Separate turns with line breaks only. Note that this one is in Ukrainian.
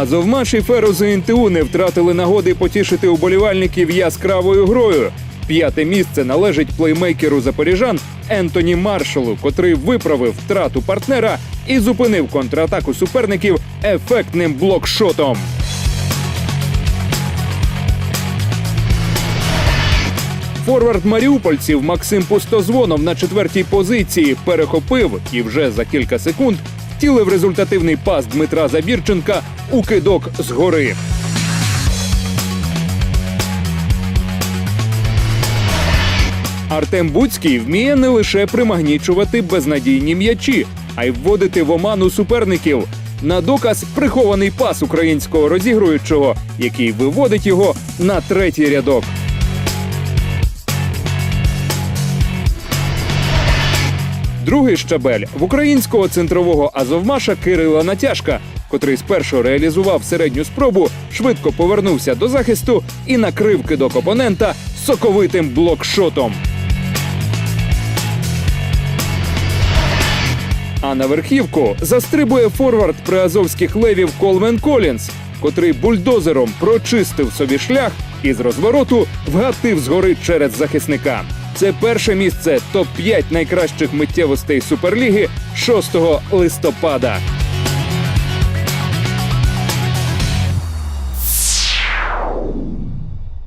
Азовмаш і Ферузи НТУ не втратили нагоди потішити уболівальників яскравою грою. П'яте місце належить плеймейкеру запоріжан Ентоні Маршалу, котрий виправив втрату партнера і зупинив контратаку суперників ефектним блокшотом. Форвард маріупольців Максим Пустозвонов на четвертій позиції перехопив і вже за кілька секунд втілив результативний пас Дмитра Забірченка у кидок згори. Артем Буцький вміє не лише примагнічувати безнадійні м'ячі, а й вводити в оману суперників. На доказ прихований пас українського розігруючого, який виводить його на третій рядок. Другий щабель в українського центрового азовмаша Кирила Натяжка, котрий спершу реалізував середню спробу, швидко повернувся до захисту і накрив кидок опонента соковитим блокшотом. А на верхівку застрибує форвард приазовських левів Колмен Колінс, котрий бульдозером прочистив собі шлях і з розвороту вгатив згори через захисника. Це перше місце топ-5 найкращих миттєвостей Суперліги 6 листопада.